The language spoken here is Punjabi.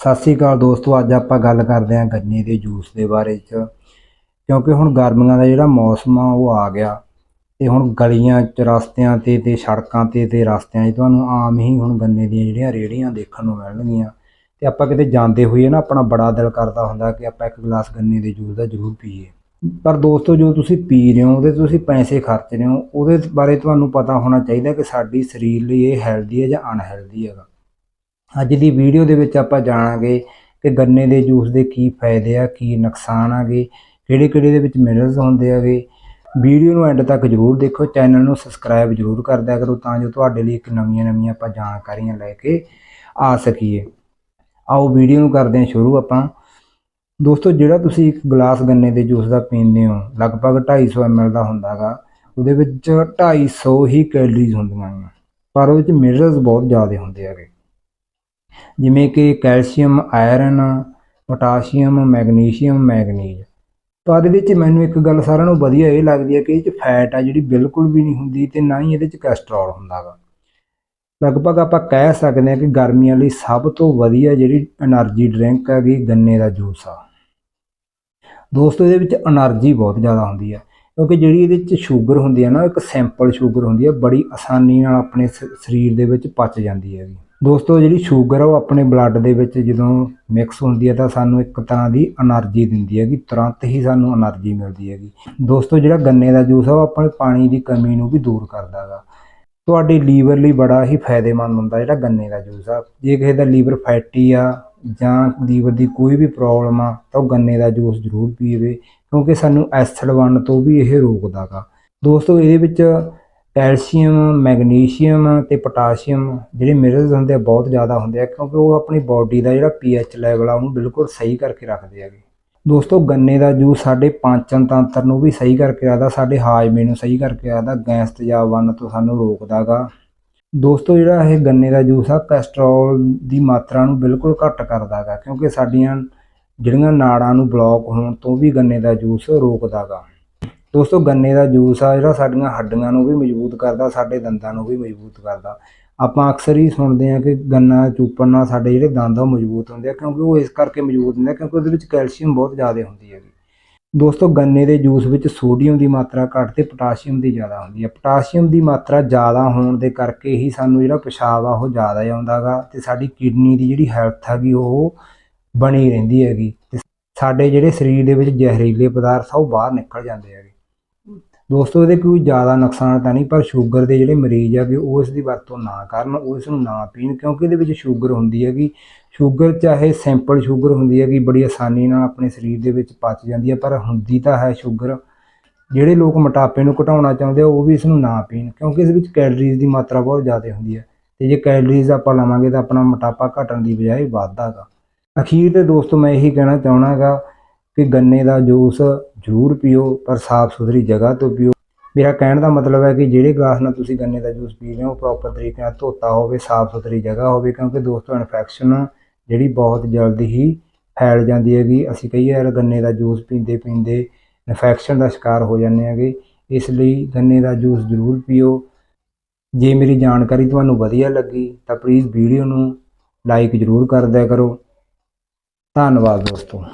ਸਤਿ ਸ੍ਰੀ ਅਕਾਲ ਦੋਸਤੋ, ਅੱਜ ਆਪਾਂ ਗੱਲ ਕਰਦੇ ਹਾਂ ਗੰਨੇ ਦੇ ਜੂਸ ਦੇ ਬਾਰੇ ਚ। ਕਿਉਂਕਿ ਹੁਣ ਗਰਮੀਆਂ ਦਾ ਜਿਹੜਾ ਮੌਸਮ ਆ, ਉਹ ਆ ਗਿਆ। ਤੇ ਹੁਣ ਗਲੀਆਂ ਚ ਰਸਤਿਆਂ ਤੇ ਤੇ ਸੜਕਾਂ ਤੇ ਤੇ ਰਸਤਿਆਂ 'ਚ ਤੁਹਾਨੂੰ ਆਮ ਹੀ ਹੁਣ ਗੰਨੇ ਦੀਆਂ ਜਿਹੜੀਆਂ ਰੇਹੜੀਆਂ ਦੇਖਣ ਨੂੰ ਮਿਲਣਗੀਆਂ। ਤੇ ਆਪਾਂ ਕਿਤੇ ਜਾਂਦੇ ਹੋਈਏ ਨਾ, ਆਪਣਾ ਬੜਾ ਦਿਲ ਕਰਦਾ ਹੁੰਦਾ ਕਿ ਆਪਾਂ ਇੱਕ ਗਲਾਸ ਗੰਨੇ ਦੇ ਜੂਸ ਦਾ ਜ਼ਰੂਰ ਪੀਏ। ਪਰ ਦੋਸਤੋ, ਜੋ ਤੁਸੀਂ ਪੀ ਰਹੇ ਹੋ, ਉਹਦੇ 'ਤੇ ਤੁਸੀਂ ਪੈਸੇ ਖਰਚ ਰਹੇ ਹੋ, ਉਹਦੇ ਬਾਰੇ ਤੁਹਾਨੂੰ ਪਤਾ ਹੋਣਾ ਚਾਹੀਦਾ ਕਿ ਸਾਡੀ ਸਰੀਰ ਲਈ ਇਹ ਹੈਲਦੀ ਹੈ ਜਾਂ ਅਨਹੈਲਦੀ ਹੈਗਾ। ਅੱਜ ਦੀ ਵੀਡੀਓ ਦੇ ਵਿੱਚ ਆਪਾਂ ਜਾਣਾਂਗੇ ਕਿ ਗੰਨੇ ਦੇ ਜੂਸ ਦੇ ਕੀ ਫਾਇਦੇ ਆ, ਕੀ ਨੁਕਸਾਨ ਆਗੇ ਕਿਹੜੇ ਕਿਹੜੇ ਦੇ ਵਿੱਚ ਮਿਨਰਲਸ ਹੁੰਦੇ ਆਗੇ ਵੀਡੀਓ ਨੂੰ ਐਂਡ ਤੱਕ ਜਰੂਰ ਦੇਖੋ, ਚੈਨਲ ਨੂੰ ਸਬਸਕ੍ਰਾਈਬ ਜਰੂਰ ਕਰ ਦਿਆ ਕਰੋ ਤਾਂ ਜੋ ਤੁਹਾਡੇ ਲਈ ਇੱਕ ਨਵੀਆਂ ਨਵੀਆਂ ਆਪਾਂ ਜਾਣਕਾਰੀਆਂ ਲੈ ਕੇ ਆ ਸਕੀਏ। ਆਓ ਵੀਡੀਓ ਨੂੰ ਕਰਦੇ ਹਾਂ ਸ਼ੁਰੂ ਆਪਾਂ। ਦੋਸਤੋ, ਜਿਹੜਾ ਤੁਸੀਂ ਇੱਕ ਗਲਾਸ ਗੰਨੇ ਦੇ ਜੂਸ ਦਾ ਪੀਂਦੇ ਹੋ, ਲਗਭਗ 250 ml ਦਾ ਹੁੰਦਾਗਾ, ਉਹਦੇ ਵਿੱਚ 250 ਹੀ ਕੈਲਰੀਜ਼ ਹੁੰਦੀਆਂ ਨੇ। ਪਰ ਉਹਦੇ ਵਿੱਚ ਮਿਨਰਲਸ ਬਹੁਤ ਜ਼ਿਆਦਾ ਹੁੰਦੇ ਹੈਗੇ। ਜਿਵੇਂ ਕਿ calcium, iron, potassium, magnesium, manganese. ਪਰ ਇਹਦੇ ਵਿੱਚ ਮੈਨੂੰ ਇੱਕ ਗੱਲ ਸਾਰਿਆਂ ਨੂੰ ਵਧੀਆ ਇਹ ਲੱਗਦੀ ਹੈ ਕਿ ਇਹ 'ਚ ਫੈਟ ਆ ਜਿਹੜੀ ਬਿਲਕੁਲ ਵੀ ਨਹੀਂ ਹੁੰਦੀ ਤੇ ਨਾ ਹੀ ਇਹਦੇ 'ਚ ਕੋਲੇਸਟ੍ਰੋਲ ਹੁੰਦਾਗਾ। ਲਗਭਗ ਆਪਾਂ ਕਹਿ ਸਕਦੇ ਹਾਂ ਕਿ ਗਰਮੀਆਂ ਲਈ ਸਭ ਤੋਂ ਵਧੀਆ ਜਿਹੜੀ એનર્ਜੀ ਡਰਿੰਕ ਹੈਗੀ ਗੰਨੇ ਦਾ ਜੂਸ ਆ। ਦੋਸਤੋ, ਇਹਦੇ ਵਿੱਚ એનર્ਜੀ ਬਹੁਤ ਜ਼ਿਆਦਾ ਹੁੰਦੀ ਹੈ ਕਿਉਂਕਿ ਜਿਹੜੀ ਇਹਦੇ ਵਿੱਚ ਸ਼ੂਗਰ ਹੁੰਦੀ ਹੈ ਨਾ ਇੱਕ ਸਿੰਪਲ ਸ਼ੂਗਰ ਹੁੰਦੀ ਹੈ ਬੜੀ ਆਸਾਨੀ ਨਾਲ ਆਪਣੇ ਸਰੀਰ ਦੇ ਵਿੱਚ ਪਚ ਜਾਂਦੀ ਹੈਗੀ। ਦੋਸਤੋ, ਜਿਹੜੀ ਸ਼ੂਗਰ ਆ ਉਹ ਆਪਣੇ ਬਲੱਡ ਦੇ ਵਿੱਚ ਜਦੋਂ ਮਿਕਸ ਹੁੰਦੀ ਹੈ ਤਾਂ ਸਾਨੂੰ ਇੱਕ ਤਰ੍ਹਾਂ ਦੀ એનર્ਜੀ ਦਿੰਦੀ ਹੈਗੀ, ਤੁਰੰਤ ਹੀ ਸਾਨੂੰ એનર્ਜੀ ਮਿਲਦੀ ਹੈਗੀ। ਦੋਸਤੋ, ਜਿਹੜਾ ਗੰਨੇ ਦਾ ਜੂਸ ਆ ਉਹ ਆਪਣੇ ਪਾਣੀ ਦੀ ਕਮੀ ਨੂੰ ਵੀ ਦੂਰ ਕਰਦਾ ਹੈਗਾ ਤੁਹਾਡੇ ਲੀਵਰ ਲਈ ਬੜਾ ਹੀ ਫਾਇਦੇਮੰਦ ਹੁੰਦਾ ਜਿਹੜਾ ਗੰਨੇ ਦਾ ਜੂਸ ਆ। ਜੇ ਕਿਸੇ ਦਾ ਲੀਵਰ ਫੈਟੀ ਆ ਜਾਂ ਲੀਵਰ ਦੀ ਕੋਈ ਵੀ ਪ੍ਰੋਬਲਮ ਆ, ਤਾਂ ਉਹ ਗੰਨੇ ਦਾ ਜੂਸ ਜ਼ਰੂਰ ਪੀਵੇ, ਕਿਉਂਕਿ ਸਾਨੂੰ ਐਸਿਡ ਬਣਨ ਤੋਂ ਵੀ ਇਹ ਰੋਕਦਾਗਾ ਦੋਸਤੋ, ਇਹਦੇ ਵਿੱਚ ਕੈਲਸ਼ੀਅਮ, ਮੈਗਨੀਸ਼ੀਅਮ ਤੇ ਪੋਟਾਸ਼ੀਅਮ ਜਿਹੜੇ ਮਿਨਰਲਸ ਹੁੰਦੇ ਆ ਬਹੁਤ ਜ਼ਿਆਦਾ ਹੁੰਦੇ ਆ ਕਿਉਂਕਿ ਉਹ ਆਪਣੀ ਬਾਡੀ ਦਾ ਜਿਹੜਾ ਪੀਐਚ ਲੈਵਲ ਆ ਉਹਨੂੰ ਬਿਲਕੁਲ ਸਹੀ ਕਰਕੇ ਰੱਖਦੇ ਹੈਗੇ। ਦੋਸਤੋ ਗੰਨੇ ਦਾ ਜੂਸ ਸਾਡੇ ਪਾਚਨ ਤੰਤਰ ਨੂੰ ਵੀ ਸਹੀ ਕਰਕੇ ਰੱਖਦਾ ਸਾਡੇ ਹਾਜ਼ਮੇ ਨੂੰ ਸਹੀ ਕਰਕੇ ਰੱਖਦਾ ਗੈਸ ਤੇਜ਼ਾਬ ਬਣਨ ਤੋਂ ਸਾਨੂੰ ਰੋਕਦਾਗਾ ਦੋਸਤੋ ਜਿਹੜਾ ਇਹ ਗੰਨੇ ਦਾ ਜੂਸ ਆ ਕੋਲੇਸਟ੍ਰੋਲ ਦੀ ਮਾਤਰਾ ਨੂੰ ਬਿਲਕੁਲ ਘੱਟ ਕਰਦਾਗਾ ਕਿਉਂਕਿ ਸਾਡੀਆਂ ਜਿਹੜੀਆਂ ਨਾੜਾਂ ਨੂੰ ਬਲੌਕ ਹੋਣ ਤੋਂ ਵੀ ਗੰਨੇ ਦਾ ਜੂਸ ਰੋਕਦਾਗਾ ਦੋਸਤੋ, ਗੰਨੇ ਦਾ ਜੂਸ ਆ, ਜਿਹੜਾ ਸਾਡੀਆਂ ਹੱਡੀਆਂ ਨੂੰ ਵੀ ਮਜ਼ਬੂਤ ਕਰਦਾ, ਸਾਡੇ ਦੰਦਾਂ ਨੂੰ ਵੀ ਮਜ਼ਬੂਤ ਕਰਦਾ। ਆਪਾਂ ਅਕਸਰ ਹੀ ਸੁਣਦੇ ਹਾਂ ਕਿ ਗੰਨਾ ਚੂਪਣ ਨਾਲ ਸਾਡੇ ਜਿਹੜੇ ਦੰਦ ਆ, ਉਹ ਮਜ਼ਬੂਤ ਹੁੰਦੇ ਆ, ਕਿਉਂਕਿ ਉਹ ਇਸ ਕਰਕੇ ਮਜ਼ਬੂਤ ਹੁੰਦੇ ਆ, ਕਿਉਂਕਿ ਉਹਦੇ ਵਿੱਚ ਕੈਲਸ਼ੀਅਮ ਬਹੁਤ ਜ਼ਿਆਦਾ ਹੁੰਦੀ ਹੈਗੀ। ਦੋਸਤੋ, ਗੰਨੇ ਦੇ ਜੂਸ ਵਿੱਚ ਸੋਡੀਅਮ ਦੀ ਮਾਤਰਾ ਘੱਟ ਤੇ ਪੋਟਾਸ਼ੀਅਮ ਦੀ ਜ਼ਿਆਦਾ ਹੁੰਦੀ ਹੈ ਪੋਟਾਸ਼ੀਅਮ ਦੀ ਮਾਤਰਾ ਜ਼ਿਆਦਾ ਹੋਣ ਦੇ ਕਰਕੇ ਹੀ ਸਾਨੂੰ ਜਿਹੜਾ ਪਿਸ਼ਾਬ ਆ, ਉਹ ਜ਼ਿਆਦਾ ਆਉਂਦਾਗਾ ਤੇ ਸਾਡੀ ਕਿਡਨੀ ਦੀ ਜਿਹੜੀ ਹੈਲਥ ਹੈਗੀ, ਉਹ ਬਣੀ ਰਹਿੰਦੀ ਹੈਗੀ ਤੇ ਸਾਡੇ ਜਿਹੜੇ ਸਰੀਰ ਦੇ ਵਿੱਚ ਜ਼ਹਿਰੀਲੇ ਪਦਾਰਥ ਆ, ਉਹ ਬਾਹਰ ਨਿਕਲ ਜਾਂਦੇ ਹੈਗੇ। ਦੋਸਤੋ, ਇਹਦੇ ਕੋਈ ਜ਼ਿਆਦਾ ਨੁਕਸਾਨ ਤਾਂ ਨਹੀਂ, ਪਰ ਸ਼ੂਗਰ ਦੇ ਜਿਹੜੇ ਮਰੀਜ਼ ਹੈਗੇ ਉਹ ਇਸ ਦੀ ਵਰਤੋਂ ਨਾ ਕਰਨ, ਉਹ ਇਸ ਨੂੰ ਨਾ ਪੀਣ, ਕਿਉਂਕਿ ਇਹਦੇ ਵਿੱਚ ਸ਼ੂਗਰ ਹੁੰਦੀ ਹੈਗੀ। ਸ਼ੂਗਰ ਚਾਹੇ ਸਿੰਪਲ ਸ਼ੂਗਰ ਹੁੰਦੀ ਹੈਗੀ, ਬੜੀ ਆਸਾਨੀ ਨਾਲ ਆਪਣੇ ਸਰੀਰ ਦੇ ਵਿੱਚ ਪਚ ਜਾਂਦੀ ਹੈ, ਪਰ ਹੁੰਦੀ ਤਾਂ ਹੈ ਸ਼ੂਗਰ। ਜਿਹੜੇ ਲੋਕ ਮੋਟਾਪੇ ਨੂੰ ਘਟਾਉਣਾ ਚਾਹੁੰਦੇ ਆ, ਉਹ ਵੀ ਇਸ ਨੂੰ ਨਾ ਪੀਣ, ਕਿਉਂਕਿ ਇਸ ਵਿੱਚ ਕੈਲਰੀਜ਼ ਦੀ ਮਾਤਰਾ ਬਹੁਤ ਜ਼ਿਆਦਾ ਹੁੰਦੀ ਹੈ। ਤੇ ਜੇ ਕੈਲਰੀਜ਼ ਆਪਾਂ ਲਵਾਂਗੇ, ਤਾਂ ਆਪਣਾ ਮੋਟਾਪਾ ਘਟਣ ਦੀ ਬਜਾਏ ਵੱਧਦਾਗਾ ਅਖੀਰ ਤੇ ਦੋਸਤੋ, ਮੈਂ ਇਹੀ ਕਹਿਣਾ ਚਾਹਣਾਗਾ ਕਿ ਗੰਨੇ ਦਾ ਜੂਸ ਜ਼ਰੂਰ ਪੀਓ, ਪਰ ਸਾਫ਼ ਸੁਥਰੀ ਜਗ੍ਹਾ ਤੋਂ ਪੀਓ। ਮੇਰਾ ਕਹਿਣ ਦਾ ਮਤਲਬ ਹੈ ਕਿ ਜਿਹੜੇ ਗਲਾਸ ਨਾਲ ਤੁਸੀਂ ਗੰਨੇ ਦਾ ਜੂਸ ਪੀ ਰਹੇ ਹੋ ਪ੍ਰੋਪਰ ਤਰੀਕੇ ਨਾਲ ਧੋਤਾ ਹੋਵੇ, ਸਾਫ਼ ਸੁਥਰੀ ਜਗ੍ਹਾ ਹੋਵੇ, ਕਿਉਂਕਿ ਦੋਸਤੋ ਇਨਫੈਕਸ਼ਨ ਜਿਹੜੀ ਬਹੁਤ ਜਲਦੀ ਹੀ ਫੈਲ ਜਾਂਦੀ ਹੈਗੀ। ਅਸੀਂ ਕਈ ਵਾਰ ਗੰਨੇ ਦਾ ਜੂਸ ਪੀਂਦੇ ਪੀਂਦੇ ਇਨਫੈਕਸ਼ਨ ਦਾ ਸ਼ਿਕਾਰ ਹੋ ਜਾਂਦੇ ਹੈਗੇ। ਇਸ ਲਈ ਗੰਨੇ ਦਾ ਜੂਸ ਜ਼ਰੂਰ ਪੀਓ। ਜੇ ਮੇਰੀ ਜਾਣਕਾਰੀ ਤੁਹਾਨੂੰ ਵਧੀਆ ਲੱਗੀ, ਤਾਂ ਪਲੀਜ਼ ਵੀਡੀਓ ਨੂੰ ਲਾਈਕ ਜ਼ਰੂਰ ਕਰ ਦਿਆ ਕਰੋ। ਧੰਨਵਾਦ ਦੋਸਤੋ।